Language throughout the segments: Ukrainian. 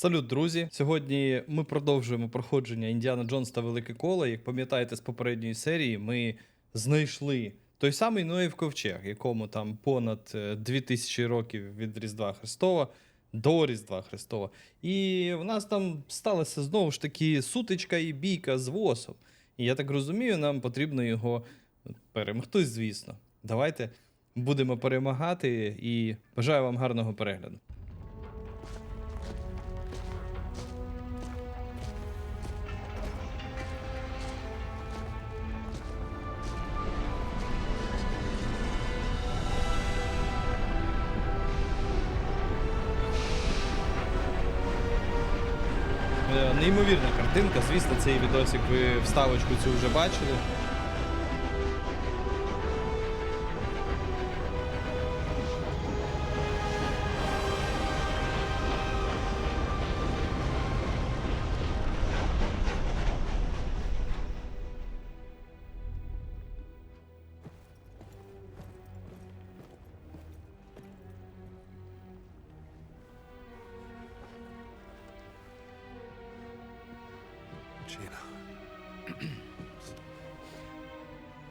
Салют, друзі! Сьогодні ми продовжуємо проходження Індіана Джонс та Велике Коло. Як пам'ятаєте з попередньої серії, ми знайшли той самий Ноїв ковчег, якому там понад е, 2000 років від Різдва Христова до Різдва Христова. І в нас там сталася знову ж таки сутичка і бійка з восом. І я так розумію, нам потрібно його перемогти, звісно. Давайте будемо перемагати і бажаю вам гарного перегляду. Неймовірна картинка. Звісно, цей відосик ви вставочку цю вже бачили.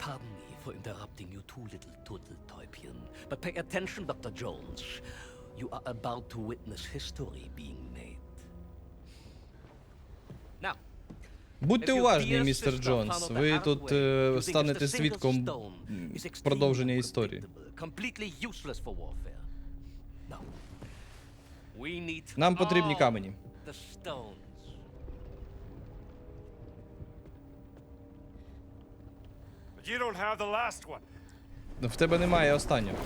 Pardon me for interrupting you two little turtle-täubchen, but pay attention, Dr. Jones. You are about to witness history being made. Now, Будьте уважні, містер Джонс. Ви тут е, станете свідком продовження історії. Нам потрібні камені. You don't have the last one. Ну, В тебе немає останнього.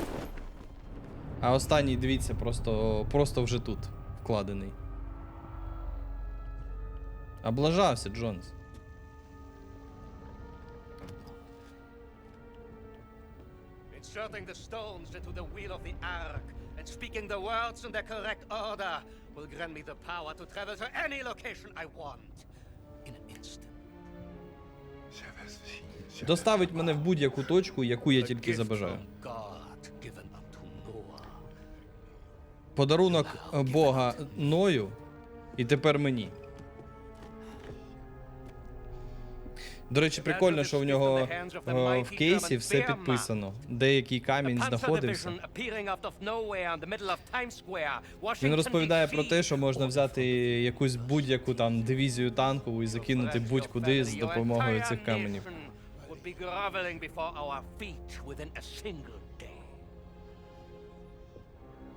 А останній, дивіться, просто, просто вже тут вкладений. Облажався, Джонс. Inserting the stones into the wheel of the Ark and speaking the words in their correct order will grant me the power to travel to any location I want in an instant. Доставить мене в будь-яку точку, яку я тільки забажаю. Подарунок е, Бога Ною, і тепер мені. До речі, прикольно, що в нього е, в кейсі все підписано. Деякий камінь знаходився. Він розповідає про те, що можна взяти якусь будь-яку там дивізію танкову і закинути будь-куди з допомогою цих каменів. Would be groveling before our feet within a single day.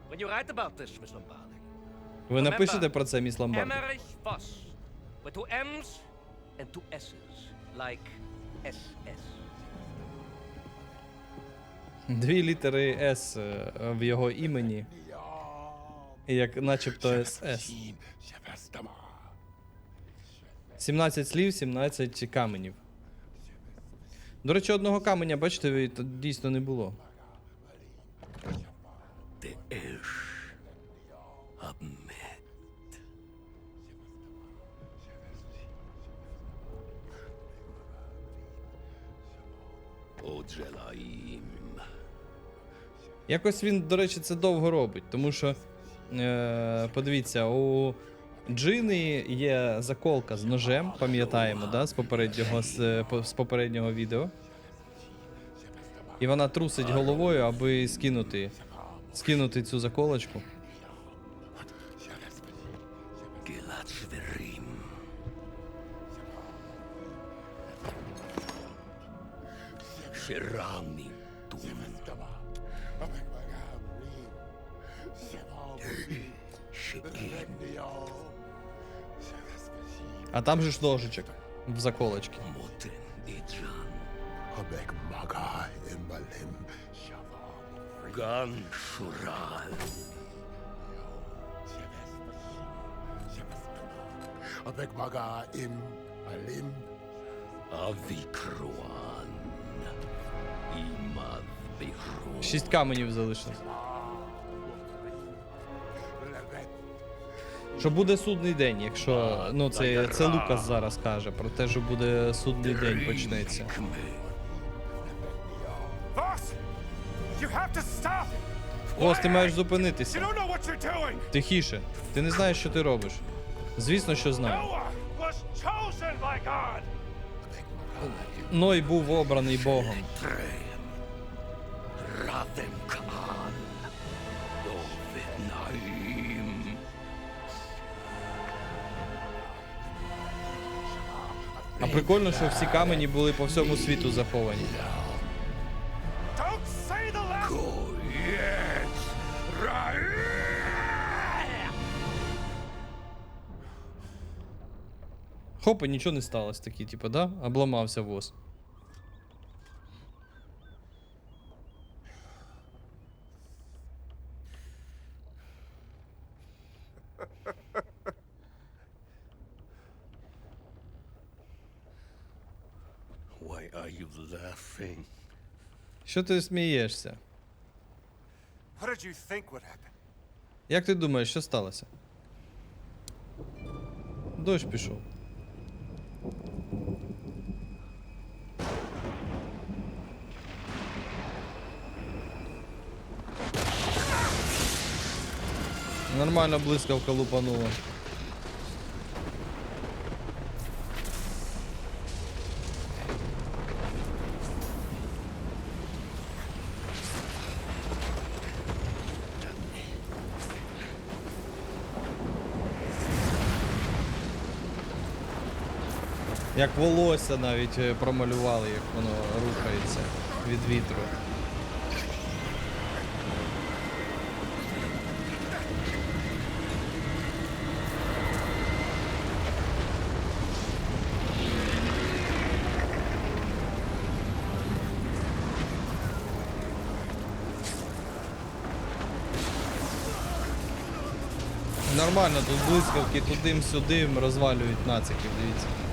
When you write about this, Miss Lombardi, Ви напишете про це, міс Ломбарді? Emmerich Voss, with two M's and two S's, like SS. Дві літери С е, в його імені, як начебто СС. 17 слів, 17 каменів. До речі, одного каменя, бачите, тут дійсно не було. Якось він, до речі, це довго робить, тому що е, подивіться, у Джини є заколка з ножем, пам'ятаємо, да, з попереднього з, з попереднього відео. І вона трусить головою, аби скинути, скинути цю заколочку. Gilad А там же ж ножичок в заколочці. Moten Idran. Abek Maga Imbalim Shavam Gan Shural. Abek Maga Im Alim Avikruan. Imad Bihru. Шість каменів залишилось. Що буде судний день, якщо. Ну, це, це Лукас зараз каже про те, що буде судний день почнеться. Ось ти маєш зупинитися. Тихіше. Ти не знаєш, що ти робиш. Звісно, що знаю. Ной був обраний Богом. А прикольно, що всі камені були по всьому світу заховані. Хоп, і нічого не сталося такі, типу, да? Обламався воз. Why are you laughing? Що ти смієшся? What did you think would happen? Як ти думаєш, що сталося? Дощ пішов. Нормально блискавка лупанула. Як волосся навіть е, промалювали, як воно рухається від вітру. Нормально, тут блискавки тудим-сюдим розвалюють нациків, дивіться.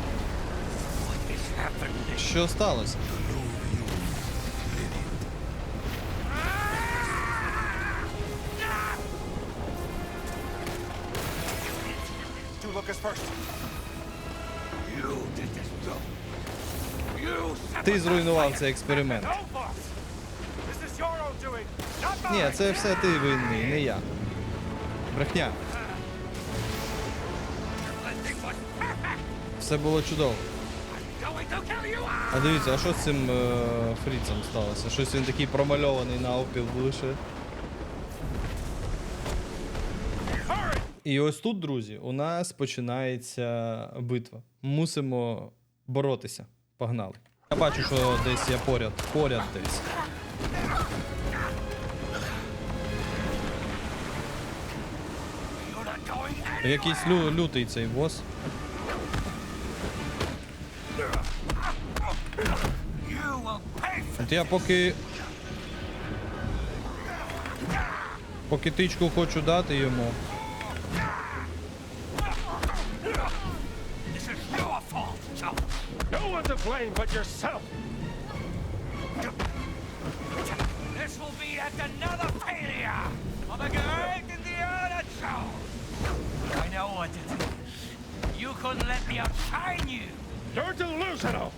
Job. You Ти зруйнував цей експеримент. Ні, це все ти винний, не я. Брехня. Все було чудово. А дивіться, а що з цим е, фріцем сталося? Щось він такий промальований на опіл лише. І ось тут, друзі, у нас починається битва. Мусимо боротися. Погнали. Я бачу, що десь я поряд. Поряд десь. Якийсь лю лютий цей воз. От я поки. Поки тичку хочу дати йому. this. To will be yet another failure of a great Indiana Jones. I know what it is. You couldn't let me outshine you. You're delusional.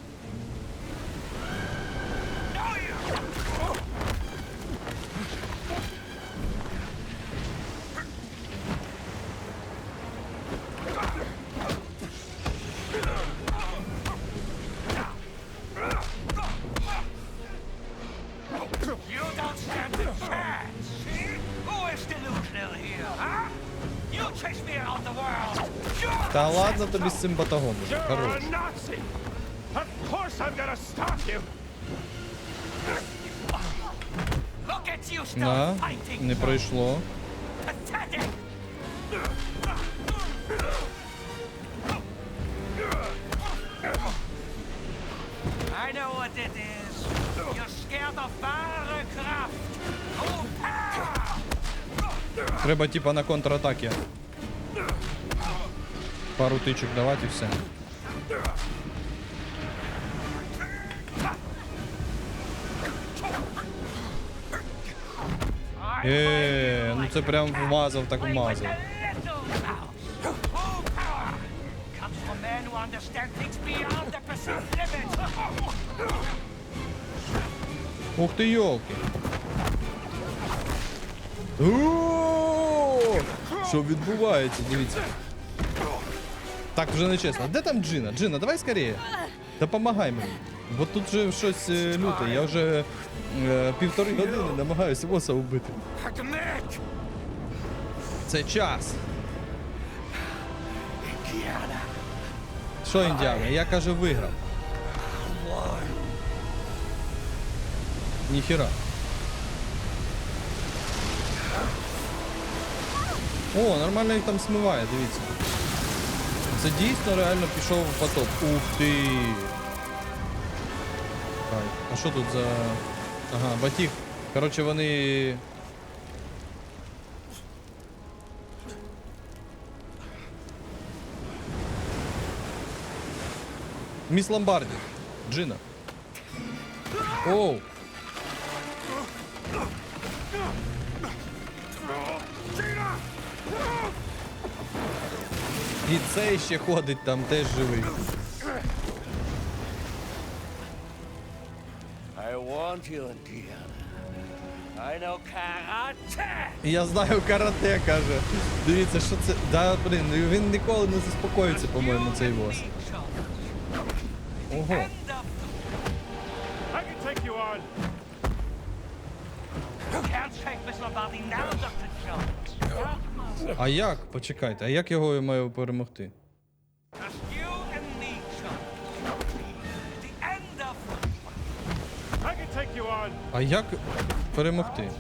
Та ладно тобі з цим батагом уже. Хорош. На, не пройшло. Pathetic. I know what it is. You're scared of wahre Kraft. Oh, power! Треба типа на контратаки. Пару тичок давати і все. Е, ну це прям вмазав, так вмазав. Oh. Ух ти йолки. Що відбувається? Дивіться. Так вже не чесно. Де там Джина? Джина, давай скоріше. Допомагай мені. Бо тут же щось е, люте. Я вже е, півтори години намагаюся боса вбити. Це час. Що, індіана? Я каже, виграв. won. Ніхіра. О, нормально їх там смиває, дивіться. Це дійсно реально пішов в потоп. Ух ти. А що тут за. Ага, батіг. Коротше, вони. Міс Ломбарді. Джина. Оу. І цей ще ходить там, теж живий. I want you, Indiana. I know karate. Я знаю карате, каже. Дивіться, що це. Да, блін, ну він ніколи не заспокоїться, по-моєму, цей бос. Ого. Can't shake Miss Lombardi now, Dr. Jones. А як? Почекайте, а як його маю перемогти? А як перемогти?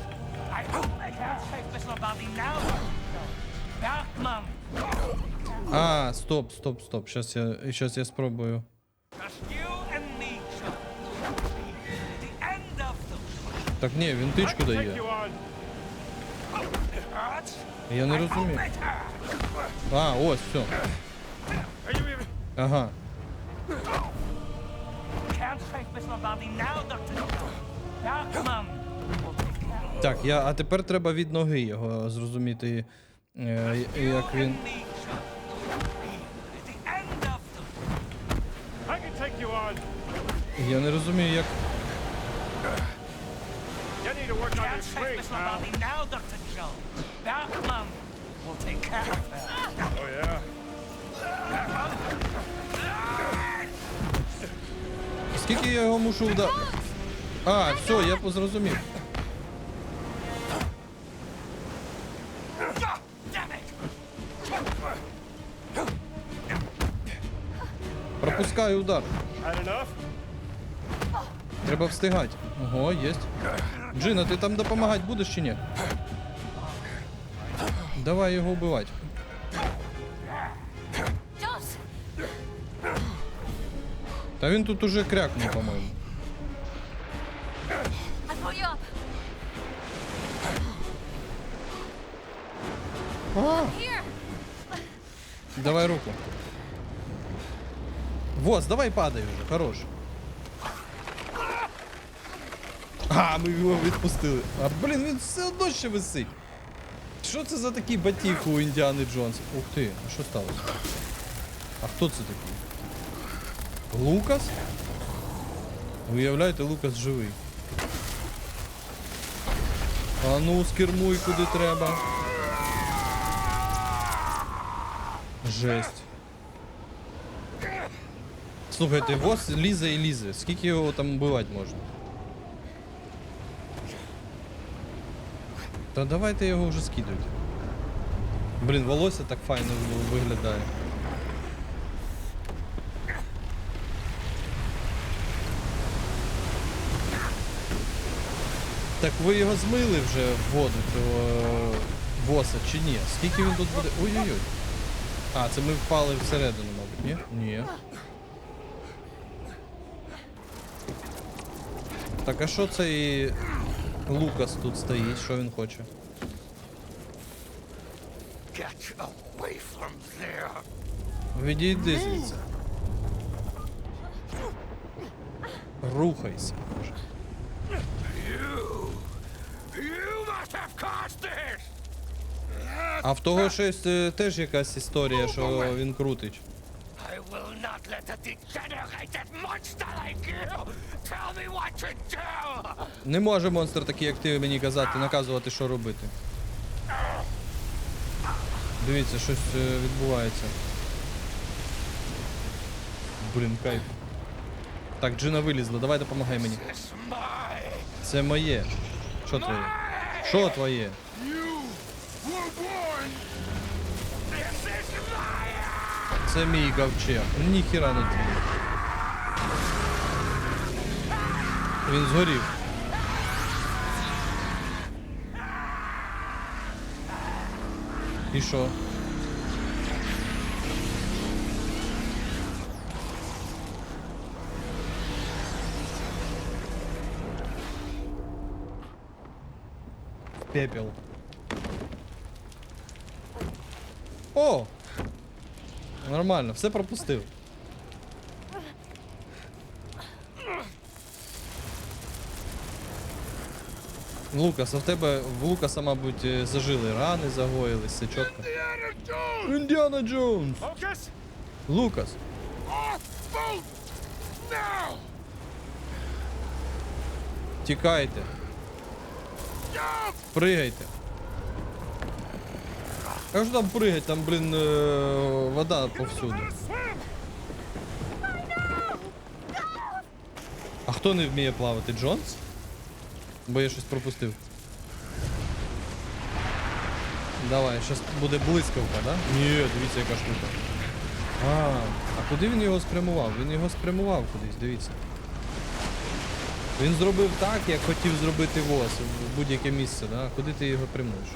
А, стоп, стоп, стоп. Щас я, щас я спробую. Так ні, він тичку дає. Я не розумію. А, ось, все. Ага. Так, я, а тепер треба від ноги його зрозуміти, е, як він. Я не розумію, як. You need to work on your Can't shake swing, Miss pal. Lombardi now, Dr. Jones. Bergman will take care of her. Oh yeah. Скільки я його мушу вдарити? А, все, я зрозумів. Ah, Damn it! Пропускаю удар. Треба встигати. Ого, єсть. Джина, ти там допомагати будеш чи ні? Давай його вбивати. Та він тут уже крякнув, по-моєму. Давай руку. Воз, давай падай вже, хорош. А, ми його відпустили. А блін, він все одно ще висить. Що це за такий батіг у Індіани Джонс? Ух ти, а що сталося? А хто це такий? Лукас? Уявляєте, Лукас живий. А ну, скермуй куди треба. Жесть. Слухайте, воз лізе і лізе. Скільки його там вбивати можна? Та давайте його вже скидуйте. Блін, волосся так файно виглядає. Так ви його змили вже в воду, того боса, чи ні? Скільки він тут буде? Ой-ой-ой. А, це ми впали всередину, мабуть, ні? Ні. Так, а що цей Лукас тут стоїть? Що він хоче? Відійди звідси. Рухайся. this! А в того щось е, теж якась історія, що він крутить. Не може монстр такий, як ти мені казати, наказувати, що робити. Дивіться, щось е, відбувається. Блін, кайф. Так, Джина вилізла, давай допомагай мені. Це моє. Що твоє? Що твоє? Це мій ковчег. Ніхіра не твій. Він згорів. І що? В пепел. О! Нормально, все пропустив. Лукас, а в тебе в Лукаса, мабуть, е, зажили рани, загоїлись, все чітко. Індіана Джонс! Лукас! Now! Тікайте! Пригайте! А що там пригать? Там, блін, е, вода повсюди. Swim! А хто не вміє плавати? Джонс? Бо я щось пропустив. Давай, щас буде блискавка, да? Ні, дивіться, яка штука. А, а куди він його спрямував? Він його спрямував кудись, дивіться. Він зробив так, як хотів зробити ВОЗ в будь-яке місце, да? Куди ти його прямуєш?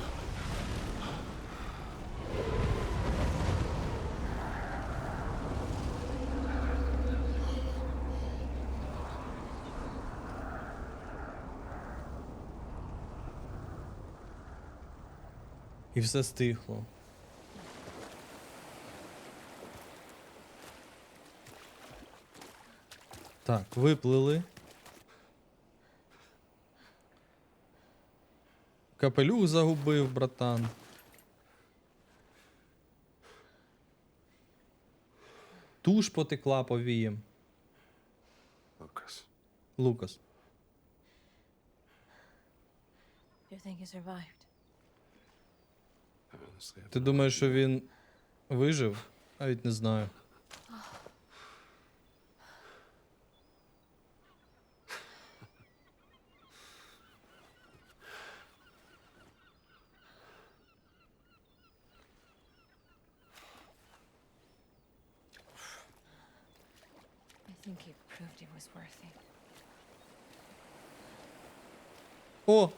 І все стихло. Так, виплили. Капелюх загубив, братан. Туш потекла повієм. Lucas. Лукас. You think he survived? Ти думаєш, що він вижив? Навіть не знаю. О!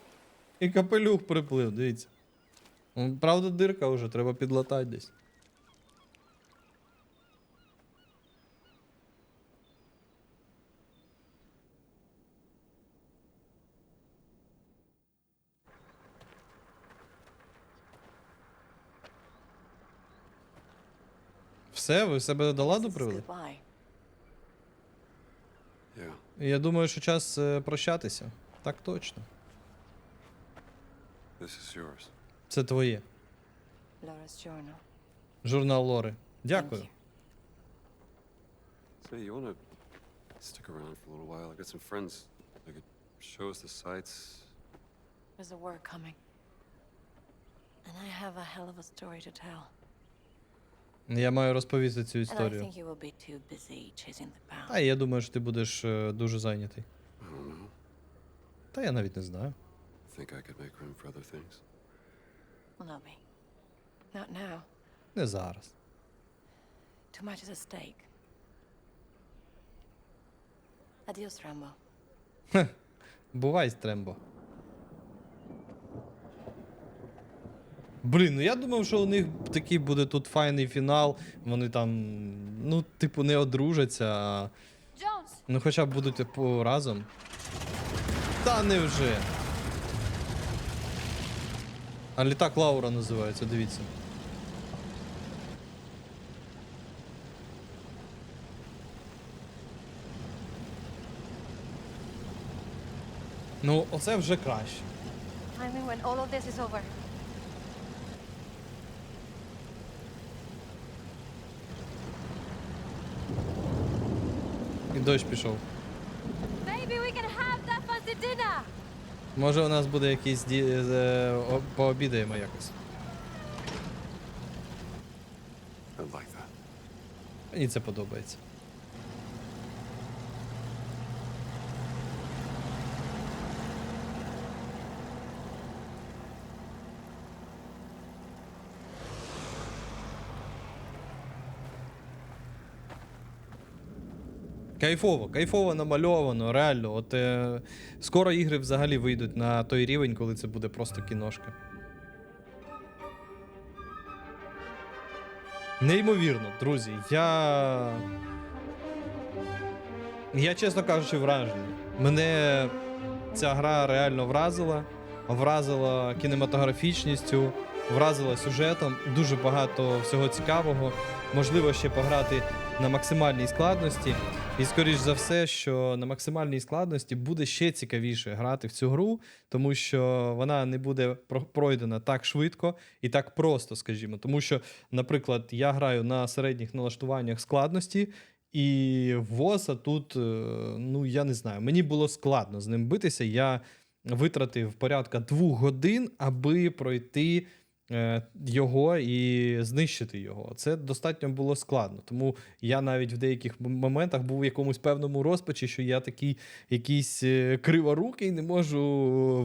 І капелюх приплив, дивіться. М, Правда, дирка вже, треба підлатати десь. Все, ви себе до ладу привели? Я думаю, що час е, прощатися. Так точно. This is yours. Це твоє. Журнал Лори. Дякую. Say, you wanna stick around for a little while? I got some friends. I could show us the sights. There's a war coming. And I have a hell of a story to tell. Я маю розповісти цю And I історію. think you will be too busy chasing the А я думаю, що ти будеш е, дуже зайнятий. Та я навіть не знаю. I think I could make room for other things. Well, not me. Not now. Не зараз. Too much is at stake. Adios, Rambo. Бувай, Стрембо. Блін, ну я думав, що у них такий буде тут файний фінал. Вони там, ну, типу, не одружаться, а. Jones! Ну хоча б будуть типу, разом. Та невже. А літак Лаура називається, дивіться. Ну, оце вже краще. Finally, when all of this is over. І дощ пішов. Може у нас буде якийсь ді... е, пообідаємо якось. Мені це подобається. Кайфово, кайфово намальовано, реально. От е, скоро ігри взагалі вийдуть на той рівень, коли це буде просто кіношка. Неймовірно, друзі. Я. Я, чесно кажучи, вражений. Мене ця гра реально вразила. Вразила кінематографічністю, вразила сюжетом. Дуже багато всього цікавого. Можливо, ще пограти на максимальній складності. І скоріш за все, що на максимальній складності буде ще цікавіше грати в цю гру, тому що вона не буде про- пройдена так швидко і так просто, скажімо. Тому що, наприклад, я граю на середніх налаштуваннях складності. І воса тут, е, ну я не знаю, мені було складно з ним битися. Я витратив порядка двох годин, аби пройти його і знищити його. Це достатньо було складно. Тому я навіть в деяких моментах був в якомусь певному розпачі, що я такий якийсь е, криворукий, не можу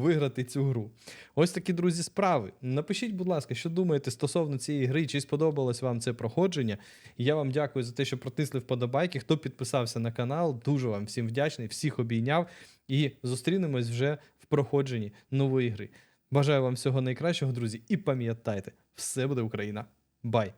виграти цю гру. Ось такі, друзі, справи. Напишіть, будь ласка, що думаєте стосовно цієї гри, чи сподобалось вам це проходження. Я вам дякую за те, що протисли вподобайки. Хто підписався на канал, дуже вам всім вдячний, всіх обійняв. І зустрінемось вже в проходженні нової гри. Бажаю вам всього найкращого, друзі, і пам'ятайте, все буде Україна. Бай!